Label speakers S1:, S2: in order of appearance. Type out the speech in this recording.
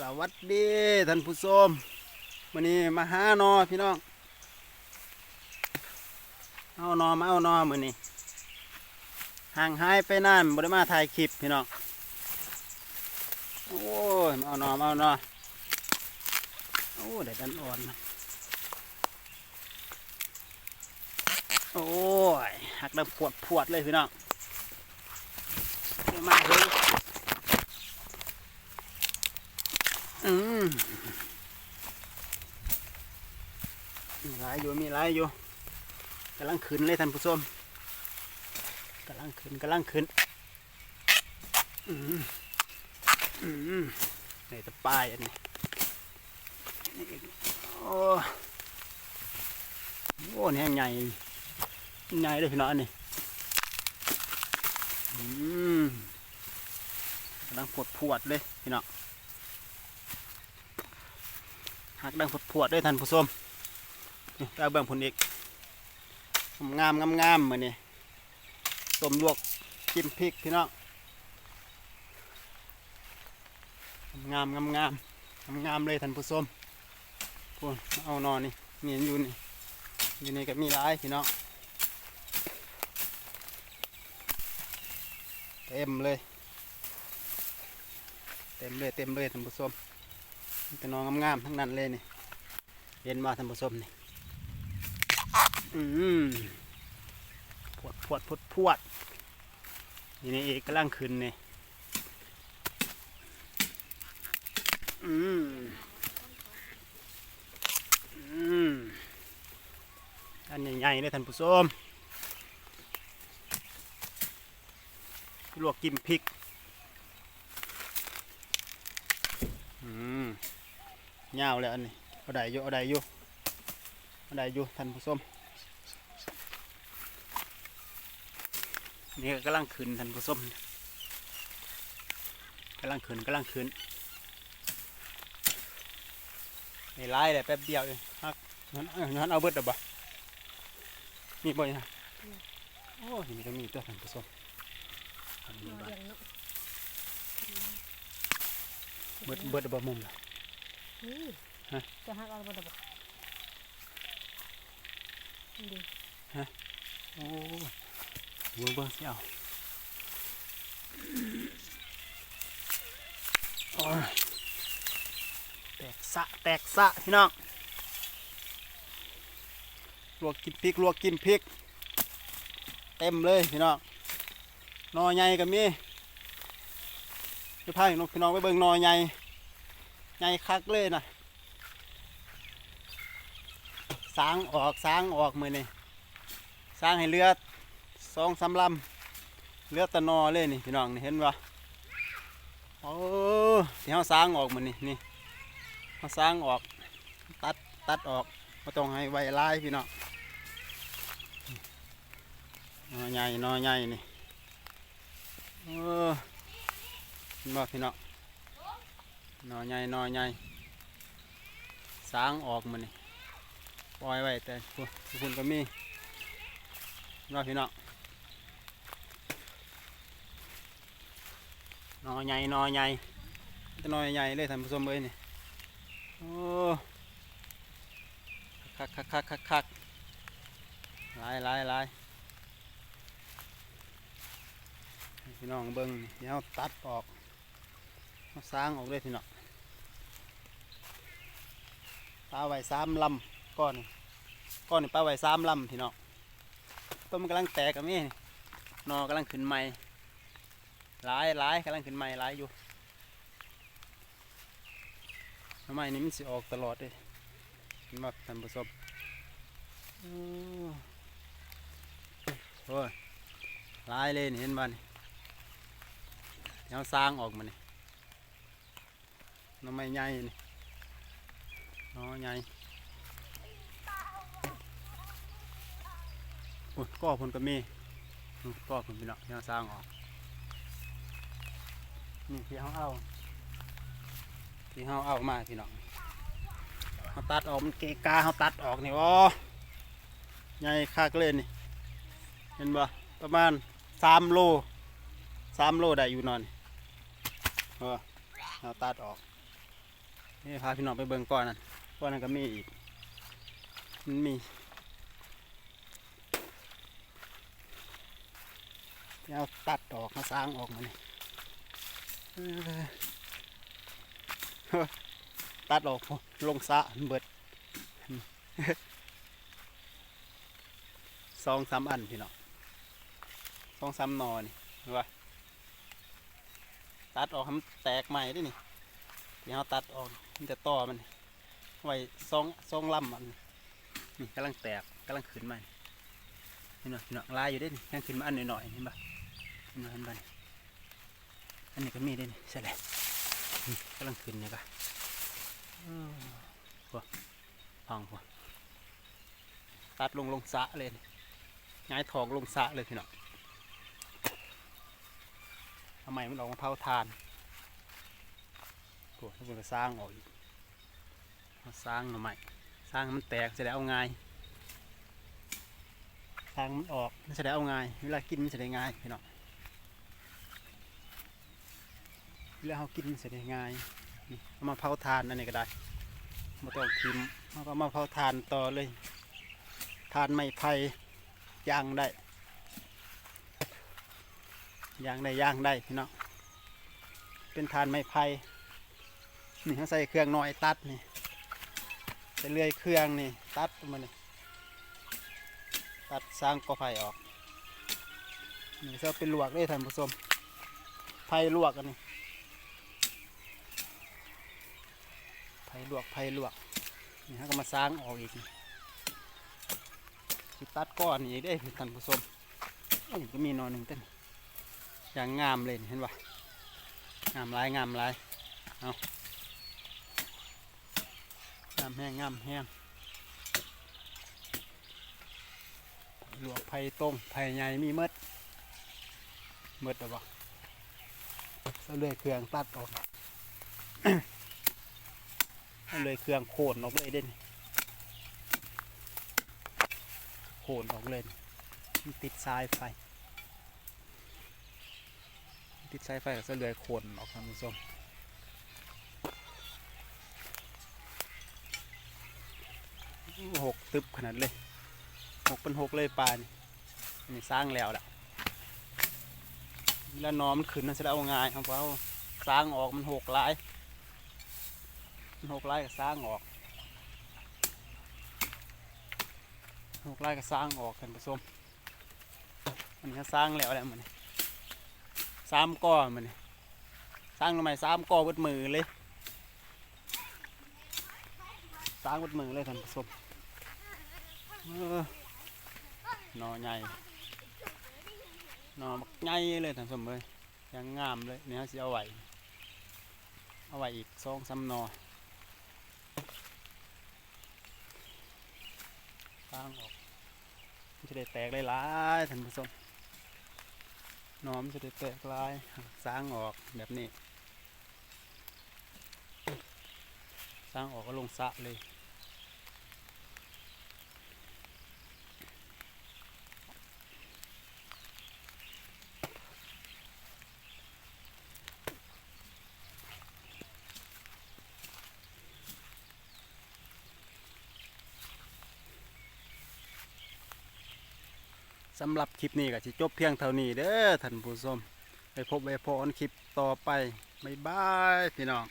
S1: สวัสดีท่านผู้ชมวันนี้มาหาหนอพี่น้อง เอาหนอมาเอาหนอมือนี้ห่างหายไปนานบ่ได้มาถ่ายคลิปพี่น้อง โอ้ยมาเอาหนอมาเอาหนอโอ้ได้ดันอ่อน โอ้ยหักดังปวดปวดเลยพี่น้องเอามาเลยอืม มีหลายอยู่มีหลายอยู่กำลังขึ้นเลยท่านผู้ชมกำลังขึ้นกำลังขึ้นอืมอืมนี่ตะป้ายอันนี้นี่โอ้โอ้นี่แห้งใหญ่ใหญ่เลยพี่น้องอันนี้อืมกำลังปวดปวดเลยพี่น้องหักดังผดพวดๆด้วยท่านผู้ชม นี่ตาเบิ่งผลอีกงามงามงามๆมือนี่ต้มลวกจิ้มพริกพี่น้องงามงามงามงามงามเลยท่านผู้ชมพูนเอานอนนี่นี่อยู่นี่อยู่นี่ก็มีหลายพี่น้องเต็มเลย เต็มเลยเต็มเลยท่านผู้ชมมีแต่น้องงามๆทั้งนั้นเลยนี่เย็นมาท่านผู้ชมนี่ อืมพวดพวดพวดพวดนี่นี่เอกกำลังขึ้นนี่อืมอืมอันใหญ่ๆเลยท่านผู้ชมลวกกิมพริก อืมยาวเลยอันนี้เอาได้อยู่เอาได้อยู่เอาได้อยู่ท่านผู้ชม นี่ก็กำลังขึ้นท่านผู้ชมกำลังขึ้นกำลังขึ้นนี่ไล่เลยแป๊บเดียวเองฮักย้อนเอ้ยย้อนเอาเบิดเด้อบ่มีบ่ยังโอ้นี่ก็มีตัวท่านผู้ชมอันนี้บ่เบิดเบิดเด้อบ่มุมล่ะ
S2: นี่
S1: ฮะ
S2: จะหักเอาบ่ได้บ่นี่ดิ
S1: โอ้ เบิ่งเบิ่งสิเอาโอ้ยแตกสะแตกสะพี่น้องลวกกินพริกลวกกินพริก เต็มเลยพี่น้องหนอใหญ่ก็มีจะพาพี่น้องพี่น้องไปเบิ่งหนอใหญ่ใหญ่คักเลยนะสางออกสางออกมือนี่สร้างให้เรือด สองสามลำเรือตะนอเลยนี่พี่น้องนี่เห็นปะโอ้ที่เขาสร้างออกมันนี่นี่เขาสร้างออกตัดตัดออกไม่ต้องให้ไว้ลายพี่น้องนอใหญ่นอใหญ่นี่เออเห็นบ่พี่น้องนอใหญ่นอใหญ่สร้างออกมันนี่ปล่อยไว้แต่คุณก็มีน้อพี่น้อง นอใหญ่นอใหญ่จะนอใหญ่เลยท่านผู้ชมเลยนี่โอ้คักคักคักคักคักลายลายลายพี่น้องเบิ้งเดี๋ยวตัดออกเอาสร้างออกเลยพี่น้องปลาไว้สามลำก้อนก้อนนี่ปลาไว้สามลำพี่น้องต้นมันกำลังแตกกับนี่นอกำลังขึ้นใหม่ หลายหลายกำลังขึ้นใหม่หลายอยู่ทำไมนี่มันสิออกตลอดเลยเห็นบ่ท่านผู้ชมโอ้โอ้ยหลายเลยนี่เห็นบ่นี่เดี๋ยวสร้างออกมานี่หน้ำไม้ใหญ่นี่น้อใหญ่โอ้ยก่อผลก็มีก่อผลพี่น้องที่เราสร้างออก นี่ที่เขาเอา ที่เขาเอามาพี่น้องเขาตัดออกมันเกกาเขาตัดออกนี่วะใหญ่คักเลยนี่ เห็นบ่ประมาณสามโลสามโลได้อยู่นอนเออเขาตัดออก นี่พาพี่น้องไปเบิ่งก่อนนั่นก่อนนั้นก็มีอีก มันมีเอาตัดออกมาสร้างออกมาเนี่เออเฮ้อ ตัดออกลงสะเบิดสองสามอันพี่น้องสองสามนอนี่เห็นปะตัดออกมันแตกใหม่ด้วยนี่ที่เราตัดออกมันจะต่อมัน ไว้สองสองลำมันนี่กำลังแตกกำลังขึ้นมานี่เนาะพี่น้องลายอยู่ด้นี่ยังขึ้นมาอันหน่อยๆเห็นปะเห็นปะเห็นปะนี่ อันนี้ก็มีเด้นี่ใช่เลยกำลังขึ้นนี่ปะอ้าวพวกพังพวตัดลงลงสะเลยง่ายทองลงสะเลยพี่น้องทำไมมันออกมาเผาทานโอ้แล้วมันก็สร้างออกอีกสร้างหน่อไมสร้างมันแตกจะได้เอาง่ายสร้างมันออกมันจะได้เอาง่าย เวลากินมันจะได้ง่ายพี่น้อง เวลาเขากินมันจง่ายนี่เอามาเผาทานอันนี้ก็ได้มาต้องทิมเขาก็มาเผาทานต่อเลย ทานไม้ไผ่ย่างได้ย่างได้ย่างได้พี่น้องเป็นทานไม้ไผ่นี่เขาใส่เครื่องน้อยตัดนี่ใส่เลื่อยเครื่องนี่ตัดมันนี่ตัดสร้างกอไผ่ออกนี่จะเป็นลวกได้ท่านผู้ชมไผ่ลวกกันนี่ ผ่ลวกไผ่ลวกนี่เขาก็มาสร้างออกอีกนี่สิตัดก้อนนี่ได้ท่านผู้ชมเอ้ยก็มีนอนหนึ่งเต้นอย่างงามเลยเห็นปะงามลายงามลายเอางามแห้งงามแห้งหลวกไผ่ต้มไผ่ใหญ่มีเมดเมดหรือเปล่าเอาเลยเครื่องตัดออก เอาเลยเครื่องโคนออกเลยเด่นโขนออกเลยติดสายไฟ ติดสายไฟก็จะเลื่อยโขนออกท่านผู้ชมหกตึบขนาดเลยหกเป็นหกเลยปลานี่นนี้สร้างแล้วแหละแล้วน้อมมันขึ้นนั่นจะเอาง่ายเอาเพราะว่าสร้างออกมันหกลาย หกลายก็สร้างออกหกไร่ก็สร้างออกกันผสมมันก็สร้างแล้วแหละมันสามก้อมันสร้างทำไมสามก้อเบิดมือเลยสร้างเบิดมือเลยท่านผู้ชมเอนอใหญ่นอบักใหญ่เลยท่านผู้ชมเลยยังงามเลยเนี่ฮะสิเอาไว้เอาไว้อีกสองสามนอ สร้างออกมันจะได้แตกหลายๆท่านผู้ชมหนอมจะได้แตกหลายสร้างออกแบบนี้สร้างออกก็ลงสะเลย สำหรับคลิปนี้ก็จะจบเพียงเท่านี้เด้อท่านผู้ชมไปพบไปพบกันคลิปต่อไปบ๊ายบายพี่น้อง